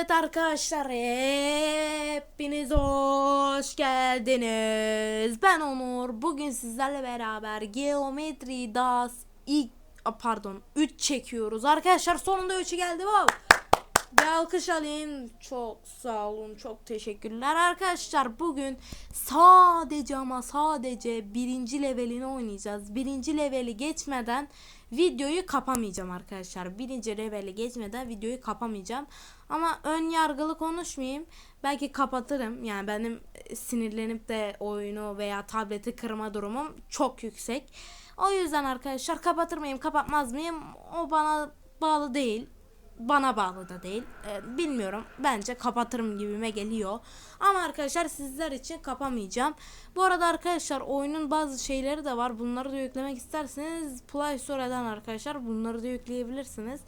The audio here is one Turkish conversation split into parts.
Evet arkadaşlar hepiniz hoş geldiniz. Ben Onur. Bugün sizlerle beraber Geometry Das ilk a, pardon 3 çekiyoruz. Arkadaşlar sonunda 3'ü geldi. Wow. Bir alkış alayım. Çok sağ olun. Çok teşekkürler. Arkadaşlar bugün sadece ama sadece birinci levelini oynayacağız. Birinci leveli geçmeden videoyu kapamayacağım arkadaşlar. Birinci leveli geçmeden videoyu kapamayacağım. Ama ön yargılı konuşmayayım. Belki kapatırım. Yani benim e, sinirlenip de oyunu veya tableti kırma durumum çok yüksek. O yüzden arkadaşlar kapatır mıyım kapatmaz mıyım o bana bağlı değil bana bağlı da değil. Ee, bilmiyorum. Bence kapatırım gibime geliyor. Ama arkadaşlar sizler için kapamayacağım. Bu arada arkadaşlar oyunun bazı şeyleri de var. Bunları da yüklemek isterseniz Play Store'dan arkadaşlar bunları da yükleyebilirsiniz.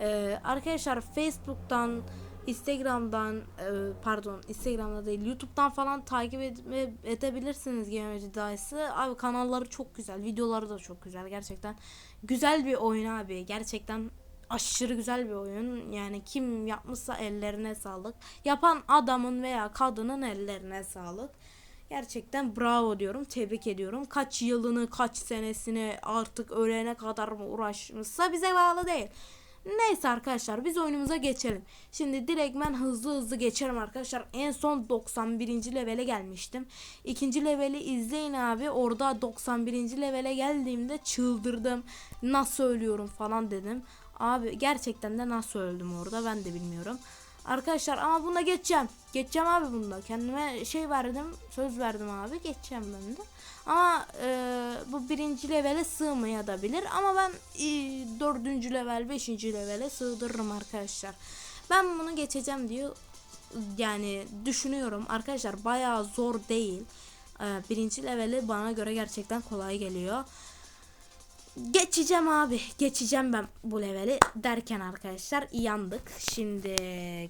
Ee, arkadaşlar Facebook'tan Instagram'dan e, pardon Instagram'da değil YouTube'dan falan takip ed- edebilirsiniz Geometry Dice'ı. Abi kanalları çok güzel. Videoları da çok güzel. Gerçekten güzel bir oyun abi. Gerçekten aşırı güzel bir oyun. Yani kim yapmışsa ellerine sağlık. Yapan adamın veya kadının ellerine sağlık. Gerçekten bravo diyorum. Tebrik ediyorum. Kaç yılını, kaç senesini artık ölene kadar mı uğraşmışsa bize bağlı değil. Neyse arkadaşlar biz oyunumuza geçelim. Şimdi direkt ben hızlı hızlı geçerim arkadaşlar. En son 91. levele gelmiştim. İkinci leveli izleyin abi. Orada 91. levele geldiğimde çıldırdım. Nasıl ölüyorum falan dedim. Abi gerçekten de nasıl öldüm orada ben de bilmiyorum. Arkadaşlar ama bunda geçeceğim. Geçeceğim abi bunda. Kendime şey verdim. Söz verdim abi. Geçeceğim ben de. Ama e, bu birinci levele sığmayabilir. Ama ben e, dördüncü level, beşinci levele sığdırırım arkadaşlar. Ben bunu geçeceğim diyor. Yani düşünüyorum. Arkadaşlar bayağı zor değil. E, birinci leveli bana göre gerçekten kolay geliyor. Geçeceğim abi. Geçeceğim ben bu leveli derken arkadaşlar yandık. Şimdi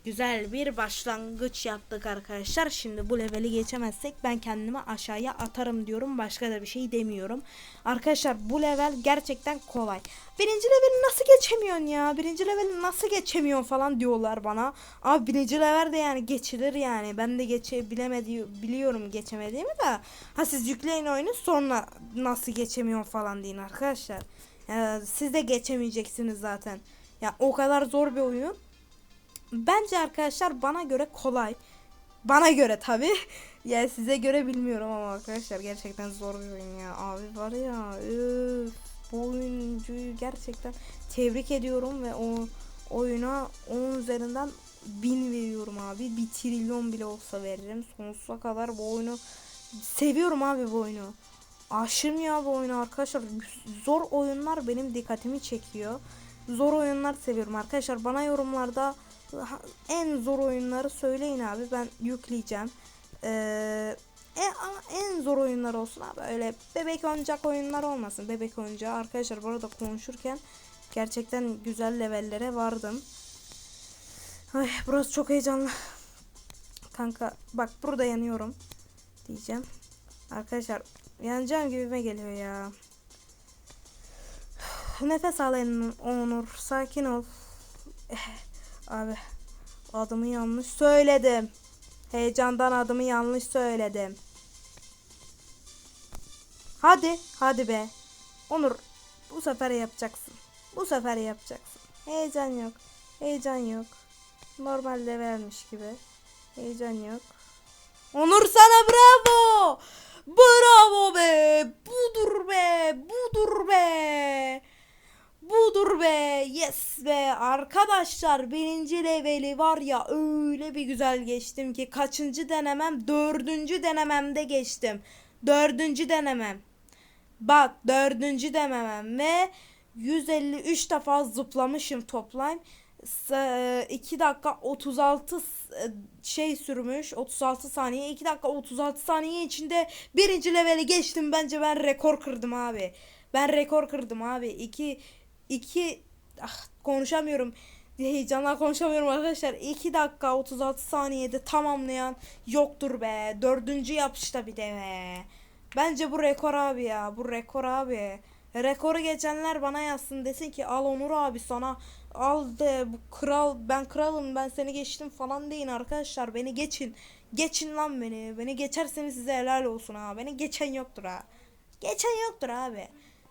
güzel bir başlangıç yaptık arkadaşlar. Şimdi bu leveli geçemezsek ben kendimi aşağıya atarım diyorum. Başka da bir şey demiyorum. Arkadaşlar bu level gerçekten kolay. Birinci leveli nasıl geçemiyorsun ya? Birinci leveli nasıl geçemiyorsun falan diyorlar bana. Abi birinci level de yani geçilir yani. Ben de geçebilemedi biliyorum geçemediğimi de. Ha siz yükleyin oyunu sonra nasıl geçemiyorsun falan deyin arkadaşlar. Yani siz de geçemeyeceksiniz zaten. Ya o kadar zor bir oyun. Bence arkadaşlar bana göre kolay. Bana göre tabi. ya size göre bilmiyorum ama arkadaşlar gerçekten zor bir oyun ya. Abi var ya. Üf, bu oyuncuyu gerçekten tebrik ediyorum ve o oyuna 10 üzerinden 1000 veriyorum abi. Bir trilyon bile olsa veririm. Sonsuza kadar bu oyunu seviyorum abi bu oyunu. Aşırım ya bu oyunu arkadaşlar. Zor oyunlar benim dikkatimi çekiyor. Zor oyunlar seviyorum arkadaşlar. Bana yorumlarda en zor oyunları söyleyin abi. Ben yükleyeceğim. Ee, en, en zor oyunlar olsun abi. Öyle bebek oyuncak oyunlar olmasın. Bebek oyuncağı arkadaşlar bu arada konuşurken gerçekten güzel levellere vardım. Ay burası çok heyecanlı. Kanka bak burada yanıyorum diyeceğim. Arkadaşlar yanacağım gibime geliyor ya. Nefes alayım Onur. Sakin ol. Abi adımı yanlış söyledim. Heyecandan adımı yanlış söyledim. Hadi, hadi be. Onur, bu sefer yapacaksın. Bu sefer yapacaksın. Heyecan yok. Heyecan yok. Normalde vermiş gibi. Heyecan yok. Onur sana bravo. Bravo be. Budur be. Budur be. Budur be. Yes be. Arkadaşlar birinci leveli var ya öyle bir güzel geçtim ki kaçıncı denemem? Dördüncü denememde geçtim. Dördüncü denemem. Bak dördüncü denemem ve 153 defa zıplamışım toplam. 2 dakika 36 şey sürmüş 36 saniye. 2 dakika 36 saniye içinde birinci leveli geçtim. Bence ben rekor kırdım abi. Ben rekor kırdım abi. 2 2 ah, konuşamıyorum. Heyecanla konuşamıyorum arkadaşlar. 2 dakika 36 saniyede tamamlayan yoktur be. Dördüncü yapışta bir de be. Bence bu rekor abi ya. Bu rekor abi Rekoru geçenler bana yazsın desin ki al Onur abi sana al de bu kral ben kralım ben seni geçtim falan deyin arkadaşlar beni geçin. Geçin lan beni. Beni geçerseniz size helal olsun ha. Beni geçen yoktur ha. Geçen yoktur abi.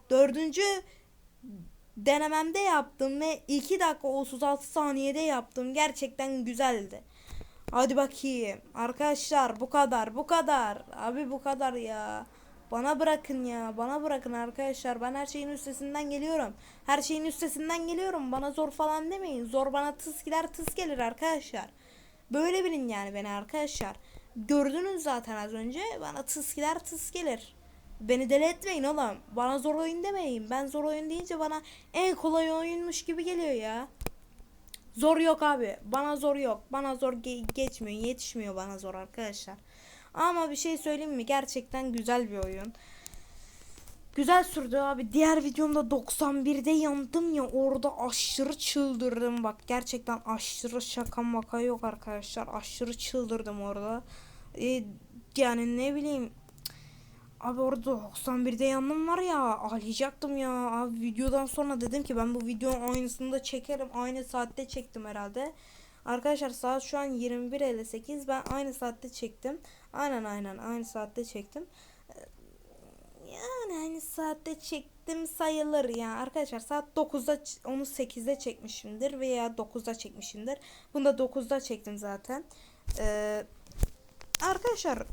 Dördüncü denememde yaptım ve 2 dakika 36 saniyede yaptım. Gerçekten güzeldi. Hadi bakayım. Arkadaşlar bu kadar bu kadar. Abi bu kadar ya. Bana bırakın ya. Bana bırakın arkadaşlar. Ben her şeyin üstesinden geliyorum. Her şeyin üstesinden geliyorum. Bana zor falan demeyin. Zor bana tıs gider tıs gelir arkadaşlar. Böyle bilin yani beni arkadaşlar. Gördünüz zaten az önce. Bana tıs gider tıs gelir. Beni deli etmeyin oğlum. Bana zor oyun demeyin. Ben zor oyun deyince bana en kolay oyunmuş gibi geliyor ya. Zor yok abi. Bana zor yok. Bana zor ge- geçmiyor. Yetişmiyor bana zor arkadaşlar. Ama bir şey söyleyeyim mi? Gerçekten güzel bir oyun. Güzel sürdü abi. Diğer videomda 91'de yandım ya orada aşırı çıldırdım bak. Gerçekten aşırı şaka maka yok arkadaşlar. Aşırı çıldırdım orada. Ee, yani ne bileyim Abi orada 91'de yandım var ya ağlayacaktım ya. Abi videodan sonra dedim ki ben bu videonun aynısını da çekerim. Aynı saatte çektim herhalde. Arkadaşlar saat şu an 21.58 ben aynı saatte çektim. Aynen aynen aynı saatte çektim. Ee, Yani aynı saatte çektim sayılır ya. Arkadaşlar saat 9'da ç- onu 8'de çekmişimdir veya 9'da çekmişimdir. Bunu da 9'da çektim zaten. Eee Arkadaşlar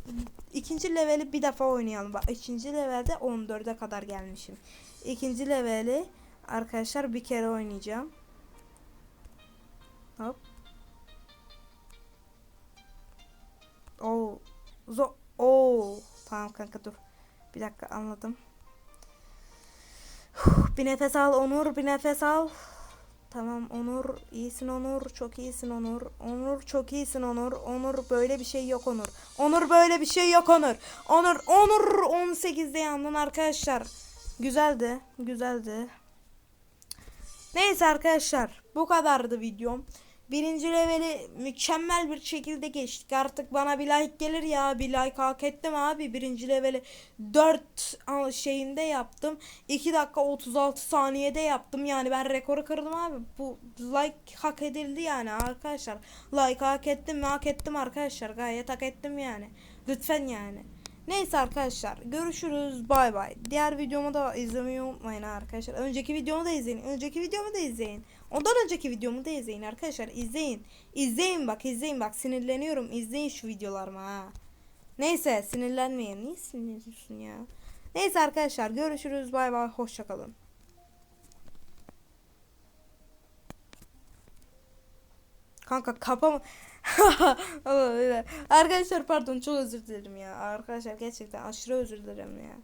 ikinci leveli bir defa oynayalım. Bak ikinci levelde 14'e kadar gelmişim. İkinci leveli arkadaşlar bir kere oynayacağım. Hop. Oo. Zo Oo. Tamam kanka dur. Bir dakika anladım. Bir nefes al Onur, bir nefes al. Tamam Onur, iyisin Onur, çok iyisin Onur. Onur çok iyisin Onur. Onur böyle bir şey yok Onur. Onur böyle bir şey yok Onur. Onur, Onur 18'de yandın arkadaşlar. Güzeldi, güzeldi. Neyse arkadaşlar, bu kadardı videom. Birinci leveli mükemmel bir şekilde geçtik. Artık bana bir like gelir ya. Bir like hak ettim abi. Birinci leveli 4 şeyinde yaptım. 2 dakika 36 saniyede yaptım. Yani ben rekoru kırdım abi. Bu like hak edildi yani arkadaşlar. Like hak ettim mi hak ettim arkadaşlar. Gayet hak ettim yani. Lütfen yani. Neyse arkadaşlar görüşürüz bay bay. Diğer videomu da izlemeyi unutmayın arkadaşlar. Önceki videomu da izleyin. Önceki videomu da izleyin. Ondan önceki videomu da izleyin arkadaşlar. İzleyin. İzleyin bak izleyin bak sinirleniyorum. İzleyin şu videolarımı ha. Neyse sinirlenmeyin. Niye sinirleniyorsun ya? Neyse arkadaşlar görüşürüz bay bay hoşçakalın. Kanka kapam Arkadaşlar pardon çok özür dilerim ya. Arkadaşlar gerçekten aşırı özür dilerim ya.